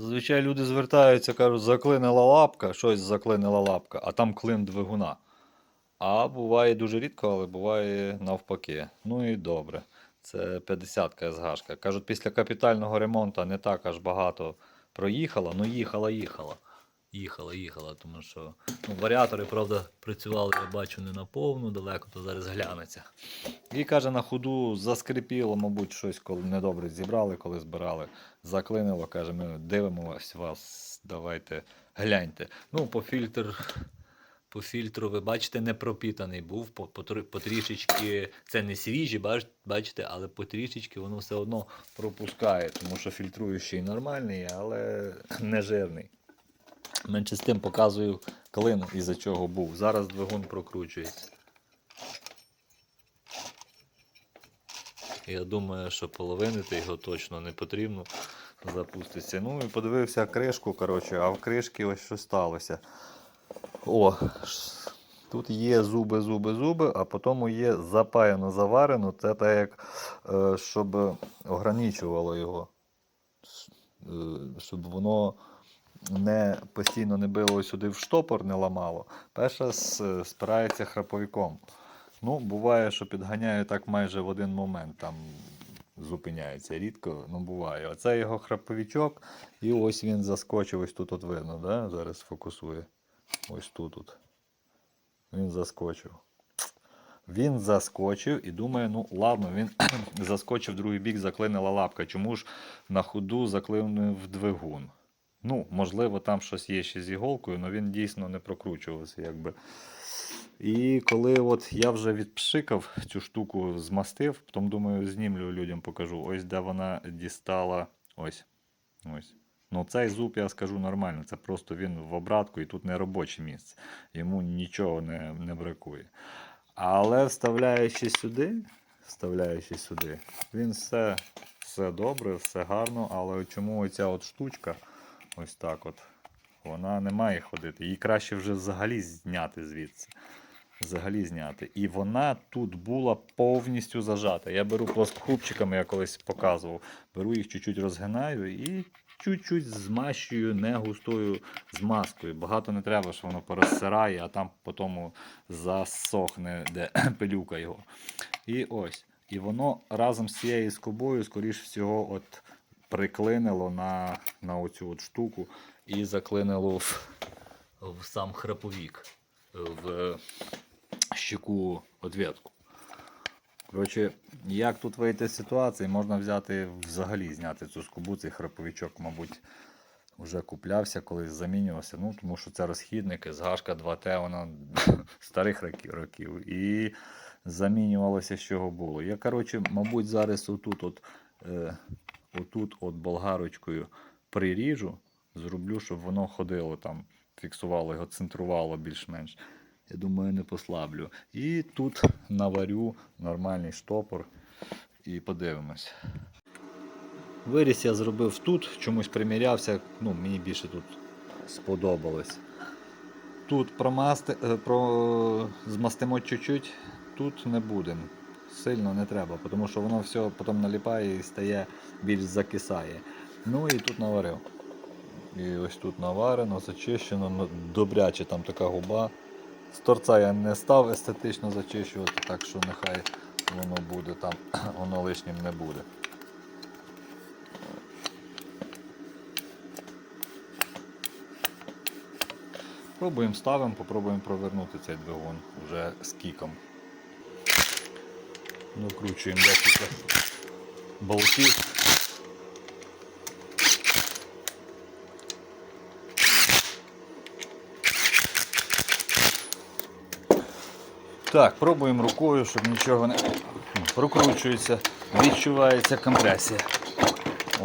Зазвичай люди звертаються, кажуть, заклинила лапка, щось заклинила лапка, а там клин двигуна. А буває дуже рідко, але буває навпаки. Ну і добре. Це 50 СГшка. Кажуть, після капітального ремонту не так аж багато проїхала, ну їхала, їхала. Їхала, їхала, тому що ну, варіатори, правда, працювали, я бачу, не на повну, далеко, то зараз глянеться. І каже, на ходу заскрипіло, мабуть, щось коли недобре зібрали, коли збирали. Заклинило, каже, ми дивимося вас, давайте гляньте. Ну, по фільтр. По фільтру, ви бачите, не пропітаний був, по, по, потрішечки, це не свіжі, бачите, але потрішечки воно все одно пропускає, тому що фільтруючий нормальний, але не жирний. Менше з тим показую клин, із-за чого був. Зараз двигун прокручується. Я думаю, що половинити його точно не потрібно. Запуститься. Ну і подивився кришку, коротше, а в кришці ось що сталося. О, тут є зуби, зуби, зуби, а потім є запаяно, заварено. Це так як, е, щоб ограничувало його. Е, Щоб воно не постійно не било сюди в штопор, не ламало. Перше с- спирається храповиком. Ну, буває, що підганяю так майже в один момент. Там зупиняється рідко, ну буває. Оце його храповичок, і ось він заскочив, ось тут от видно, да? зараз фокусує. Ось тут. от. Він заскочив. Він заскочив і думає, ну ладно, він заскочив другий бік, заклинила лапка. Чому ж на ходу заклинив двигун? Ну, можливо, там щось є ще з іголкою, але він дійсно не прокручувався. якби. І коли от я вже відпшикав цю штуку, змастив, потім думаю, знімлю людям покажу. Ось де вона дістала. Ось. Ось. Ну, цей зуб, я скажу нормально, це просто він в обратку і тут не робоче місце. Йому нічого не, не бракує. Але вставляючи сюди, вставляючи сюди, він все, все добре, все гарно, але чому оця от штучка, ось так от, вона не має ходити. Її краще вже взагалі зняти звідси. Взагалі зняти. І вона тут була повністю зажата. Я беру плоскогубчиками, я колись показував. Беру їх чуть-чуть розгинаю і чуть-чуть змащую не густою змазкою. Багато не треба, що воно порозсирає, а там потім засохне, де пилюка його. І ось. І воно разом з цією скобою, скоріш всього, от приклинило на, на оцю от штуку і заклинило в, в сам храповік, в щеку отвітку. Коротше, як тут вийти з ситуації, можна взяти взагалі зняти цю скобу, цей храповичок, мабуть, вже куплявся, колись замінювався. Ну, тому що це розхідники, згашка 2Т, вона старих років. І замінювалося, з чого було. Я, коротше, мабуть, зараз отут, от, е, отут от болгарочкою приріжу, зроблю, щоб воно ходило там, фіксувало його, центрувало більш-менш. Я думаю, не послаблю. І тут наварю нормальний штопор і подивимось. Виріс я зробив тут, чомусь примірявся, ну, мені більше тут сподобалось. Тут промасти, е, про... змастимо чуть-чуть, тут не будемо. Сильно не треба, тому що воно все потім наліпає і стає більш закисає. Ну і тут наварив. І ось тут наварено, зачищено, добряче там така губа. З торця я не став естетично зачищувати, так що нехай воно буде там, воно лишнім не буде. Пробуємо ставимо, попробуємо провернути цей двигун вже з кіком. Докручуємо декілька болтів. Так, пробуємо рукою, щоб нічого не прокручується, відчувається компресія. О,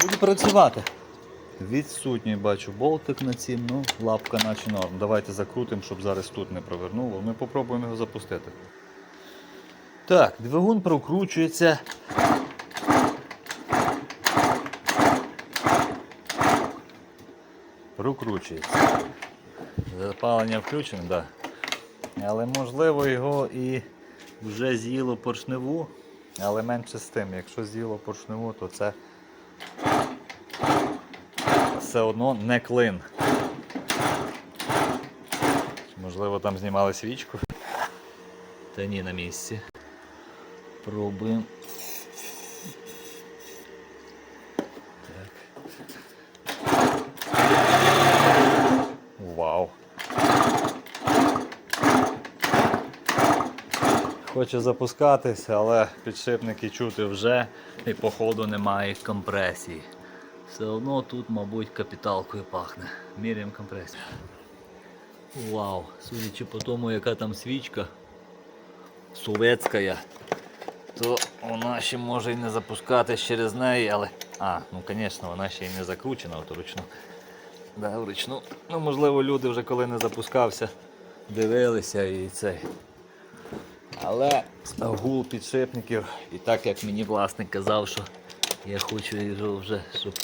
буде працювати. Відсутній бачу болтик на цім, ну, лапка наче норм. Давайте закрутимо, щоб зараз тут не провернуло. Ми попробуємо його запустити. Так, двигун прокручується. Прокручується. Запалення включено, так. Да. Але можливо його і вже з'їло поршневу, але менше з тим, якщо з'їло поршневу, то це все одно не клин. Можливо, там знімали свічку. Та ні, на місці. Пробуємо. Так. Вау. Хоче запускатися, але підшипники чути вже і походу немає компресії. Все одно тут, мабуть, капіталкою пахне. Міряємо компресію. Вау, судячи по тому, яка там свічка совєтська, то вона ще може і не запускатись через неї, але. А, ну звісно, вона ще й не закручена от вручну. Да, вручну. Ну, можливо, люди вже коли не запускався, дивилися і цей. Але гул підшипників, і так як мені власник казав, що я хочу його вже, щоб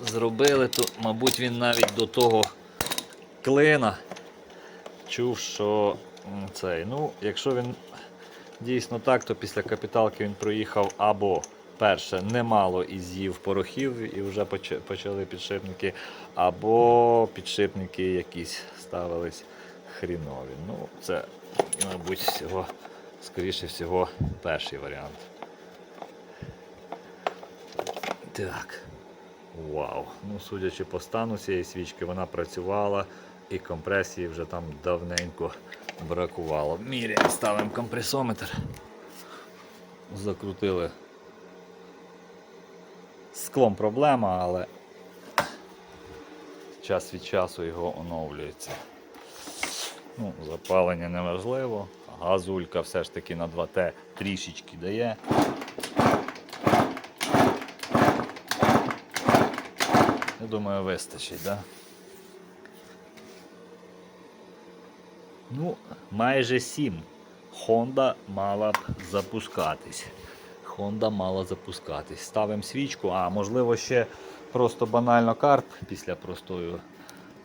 зробили, то, мабуть, він навіть до того клина чув, що цей. Ну, якщо він дійсно так, то після капіталки він проїхав або перше немало і з'їв порохів і вже почали підшипники, або підшипники якісь ставились хрінові. Ну, це, мабуть, всього, скоріше всього, перший варіант. Так. Вау. Ну, судячи по стану цієї свічки, вона працювала і компресії вже там давненько бракувало. Міряємо, ставимо компресометр. Закрутили. Склом проблема, але час від часу його оновлюється. Ну, запалення неважливо. Газулька все ж таки на 2Т трішечки дає. Я думаю, вистачить, да? Ну, майже 7. Honda мала б запускатись. Honda мала запускатись. Ставимо свічку, а можливо ще просто банально карт після простою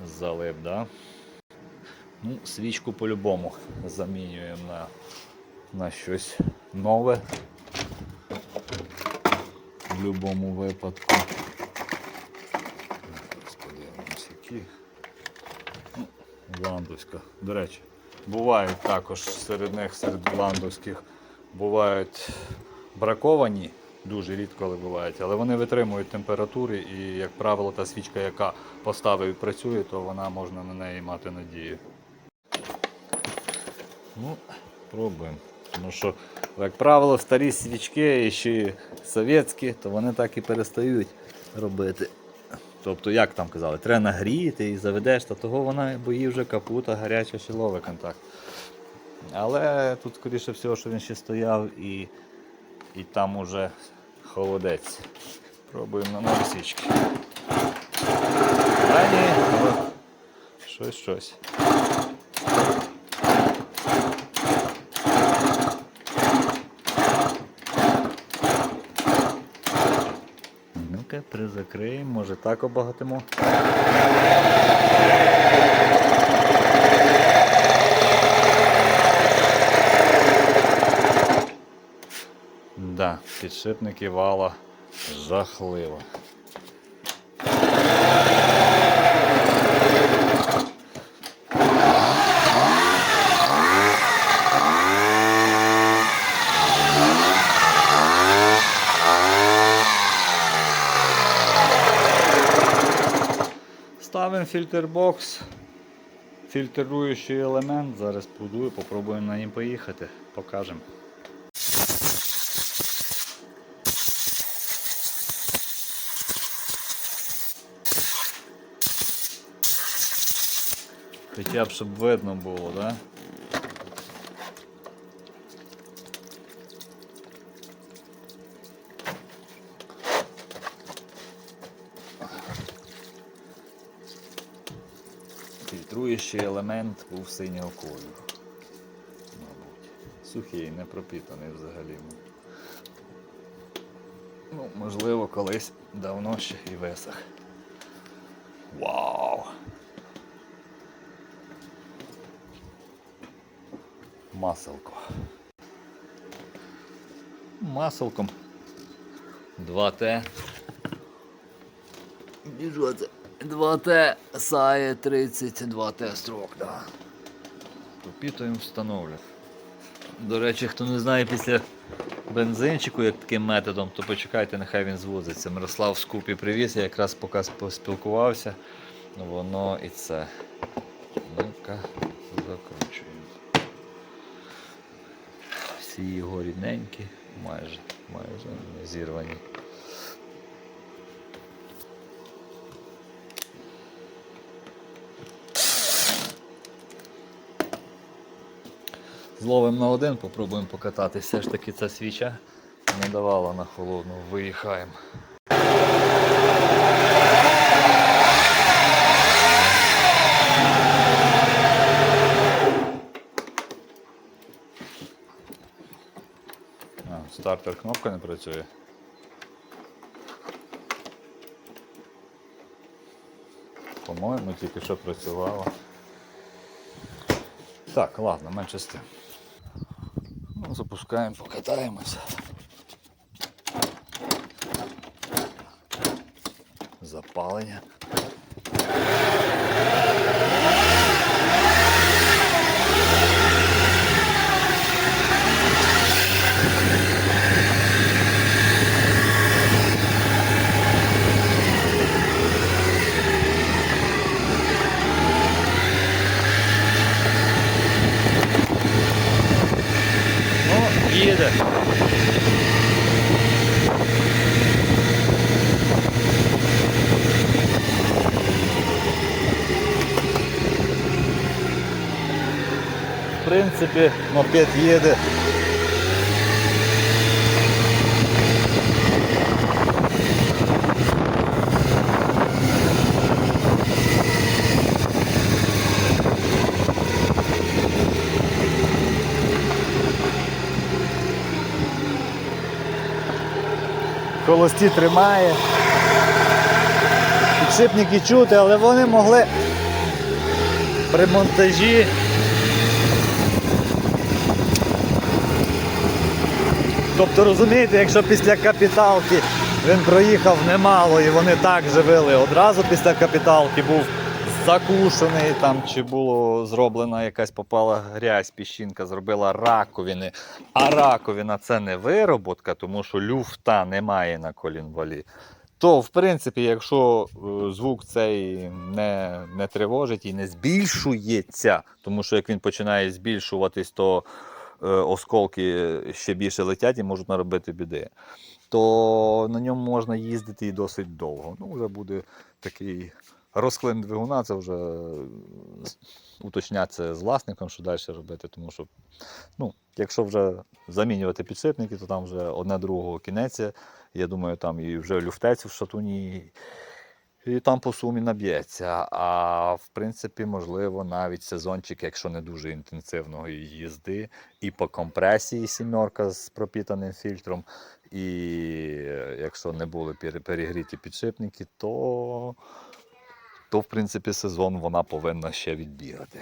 залип, да? Ну, свічку по-любому замінюємо на, на щось нове. В будь-якому випадку. Зараз які. Ну, Ландовська. До речі, бувають також серед них, серед ландовських, бувають браковані, дуже рідко але бувають, але вони витримують температури і, як правило, та свічка, яка поставив і працює, то вона можна на неї мати надію. Ну, пробуємо. Тому що, як правило, старі свічки, і ще совєтські, то вони так і перестають робити. Тобто, як там казали, треба нагріти і заведеш, та того вона, бо їй вже капута, гаряча ще ловить контакт. Але тут, скоріше всього, що він ще стояв і, і там уже холодець. Пробуємо на нові щось, щось. Ну-ка, може так обагатимо. Да, підшипники вала жахливо. Ставимо фільтрбокс, фільтруючий елемент. Зараз подую, попробуємо на нім поїхати, покажемо. Хоча б щоб видно було, так? Да? Фільтруючий елемент був синього кольору. Мабуть. Сухий, не пропітаний взагалі. Ну, можливо, колись давно ще і висох. Вау! Маселко. Маселком 2Т І що це? 2Т SAE 32Т строк, да. Попітуємо встановлюємо. До речі, хто не знає після бензинчику, як таким методом, то почекайте, нехай він звозиться. Мирослав скупі привіз, я якраз поки поспілкувався. Воно і це. Ну-ка, закручуємо. Всі його рідненькі, майже, майже зірвані. Зловимо на один, попробуємо покатати. Все ж таки ця свіча не давала на холодну. Виїхаємо. Стартер кнопка не працює. По-моєму, тільки що працювала. Так, ладно, менше з тим. Запускаємо, покатаємося. Запалення. Ну, їде. В принципі, мопед їде. Холості тримає. Підшипники чути, але вони могли при монтажі Тобто розумієте, якщо після капіталки він проїхав немало і вони так живили, одразу після капіталки був закушений там, чи було зроблена якась попала грязь, піщинка, зробила раковини. А раковина це не вироботка, тому що люфта немає на колінвалі. То, в принципі, якщо е, звук цей не, не тривожить і не збільшується, тому що як він починає збільшуватись, то осколки ще більше летять і можуть наробити біди, то на ньому можна їздити і досить довго. Ну, вже буде такий розклин двигуна, це вже е, уточняться з власником, що далі робити, тому що ну, якщо вже замінювати підшипники, то там вже одне другого кінець. Я думаю, там і вже люфтець в шатуні, і там по сумі наб'ється. А в принципі, можливо, навіть сезончик, якщо не дуже інтенсивної їзди, і по компресії сімерка з пропітаним фільтром, і е, якщо не були пере- перегріті підшипники, то, то в принципі сезон вона повинна ще відбігати.